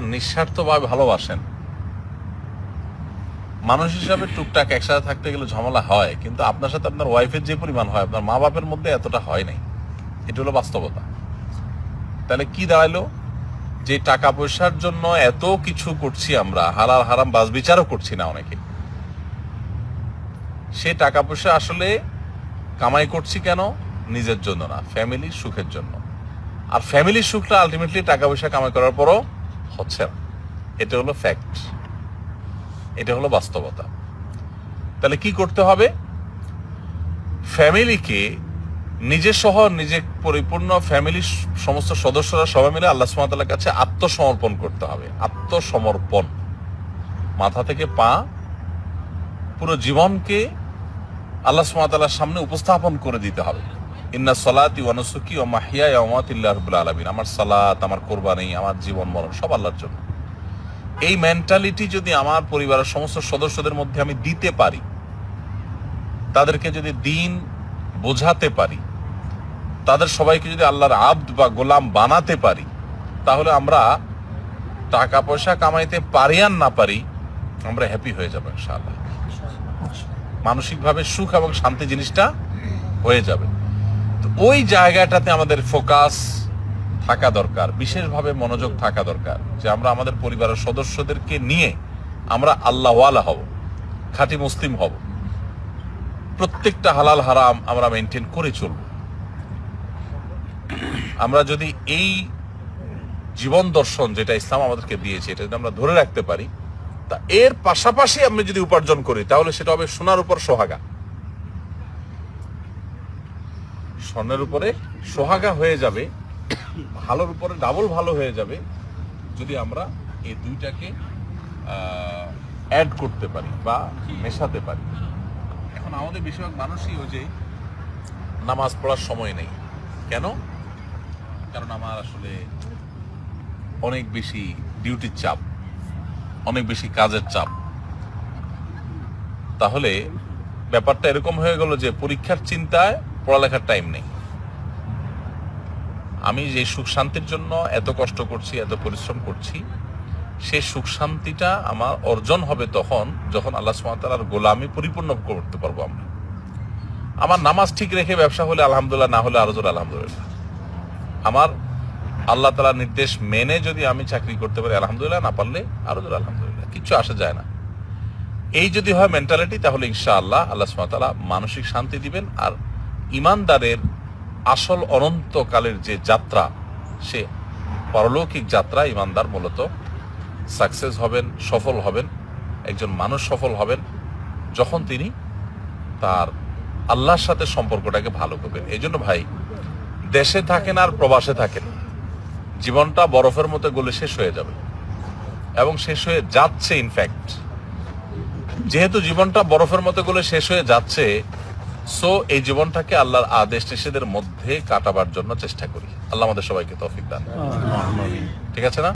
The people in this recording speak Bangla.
নিঃস্বার্থভাবে ভালোবাসেন। মানুষ হিসাবে টুকটাক একসাথে থাকতে গেলে ঝামেলা হয়, কিন্তু আপনার সাথে আপনার ওয়াইফের যে পরিমাণ হয়, আপনার মা বাপের মধ্যে এতটা হয় নাই। এটা হলো বাস্তবতা। তাহলে কি দাঁড়াল যে টাকা পয়সার জন্য এত কিছু করছি আমরা, হালাল, হারাম বাস বিচারও করছি না অনেকে। সে টাকা পয়সা আসলে কামাই করছি কেন? নিজের জন্য না ফ্যামিলির সুখের জন্য। আর ফ্যামিলির সুখটা আলটিমেটলি টাকা পয়সা কামাই করার পরও হচ্ছে না। এটা হলো ফ্যাক্ট এটা হলো বাস্তবতা। তাহলে কি করতে হবে? ফ্যামিলিকে নিজে সহ নিজে পরিপূর্ণ ফ্যামিলির সমস্ত সদস্যরা সবাই মিলে আল্লাহ সুমাতার কাছে আত্মসমর্পণ করতে হবে। আত্মসমর্পণ। মাথা থেকে পা পুরো জীবনকে আল্লাহ সুমাতার সামনে উপস্থাপন করে দিতে হবে। ইন্না সলাতি ওয়ানুসুকি ও মাহিয়া ইয়ামাতিল্লাহ রব্বুল আলামিন। আমার সালাত, আমার কোরবানি, আমার জীবন মরণ, সব আল্লাহর জন্য। এই মেন্টালিটি যদি আমার পরিবারের সমস্ত সদস্যদের মধ্যে আমি দিতে পারি, তাদেরকে যদি দিন বোঝাতে পারি, তাদের সবাইকে যদি আল্লাহর আব্দ বা গোলাম বানাতে পারি, তাহলে আমরা টাকা পয়সা কামাইতে পারি আর না পারি, আমরা হ্যাপি হয়ে যাব ইনশাআল্লাহ। মানসিকভাবে সুখ এবং শান্তি জিনিসটা হয়ে যাবে। ওই জায়গাটাতে আমাদের ফোকাস থাকা দরকার, বিশেষভাবে মনোযোগ থাকা দরকার যে আমরা আমাদের পরিবারের সদস্যদেরকে নিয়ে আমরা আল্লাহওয়ালা হব, খাঁটি মুসলিম হব। প্রত্যেকটা হালাল হারাম আমরা মেনটেন করে চলব। আমরা যদি এই জীবন দর্শন যেটা ইসলাম আমাদেরকে দিয়েছে, এটা যদি আমরা ধরে রাখতে পারি, তা এর পাশাপাশি আমি যদি উপার্জন করি, তাহলে সেটা হবে সোনার উপর সোহাগা। স্বর্ণের উপরে সোহাগা হয়ে যাবে, ভালোর উপরে ডাবল ভালো হয়ে যাবে, যদি আমরা এই দুইটাকে অ্যাড করতে পারি বা মেশাতে পারি। এখন আমাদের বেশিরভাগ মানুষই ওই যে নামাজ পড়ার সময় নেই। কেন? কারণ আমার আসলে অনেক বেশি ডিউটির চাপ, অনেক বেশি কাজের চাপ। তাহলে ব্যাপারটা এরকম হয়ে গেল যে পরীক্ষার চিন্তায় পড়ালেখার টাইম নেই। আমি যে সুখ শান্তির জন্য এত কষ্ট করছি, এত পরিশ্রম করছি সেই সুখ শান্তিটা আমার অর্জন হবে তখন যখন আল্লাহ সুমাতার গোলামি পরিপূর্ণ করতে পারব আমরা। আমার নামাজ ঠিক রেখে ব্যবসা হলে আলহামদুলিল্লাহ, না হলে আরও জোর আলহামদুলিল্লাহ। আমার আল্লাহ তালার নির্দেশ মেনে যদি আমি চাকরি করতে পারি আলহামদুলিল্লাহ, না পারলে আরও জোর আলহামদুলিল্লাহ। কিচ্ছু আসা যায় না। এই যদি হয় মেন্টালিটি তাহলে ইনশাআল্লাহ আল্লাহ সুমাতালা মানসিক শান্তি দিবেন আর ইমানদারের আসল অনন্তকালের যে যাত্রা, সে পারলৌকিক যাত্রা ইমানদার মূলত সাকসেস হবেন, সফল হবেন, একজন মানুষ সফল হবেন যখন তিনি তার আল্লাহর সাথে সম্পর্কটাকে ভালো করবেন। এই জন্য ভাই, দেশে থাকেন আর প্রবাসে থাকেন, জীবনটা বরফের মতো গলে শেষ হয়ে যাবে। এবং শেষ হয়ে যাচ্ছে ইনফ্যাক্ট যেহেতু জীবনটা বরফের মতো গলে শেষ হয়ে যাচ্ছে সো এই জীবনটাকে আল্লাহর আদেশ নিষেধের মধ্যে কাটাবার জন্য চেষ্টা করি। আল্লাহ আমাদের সবাইকে তৌফিক দান ঠিক আছে না?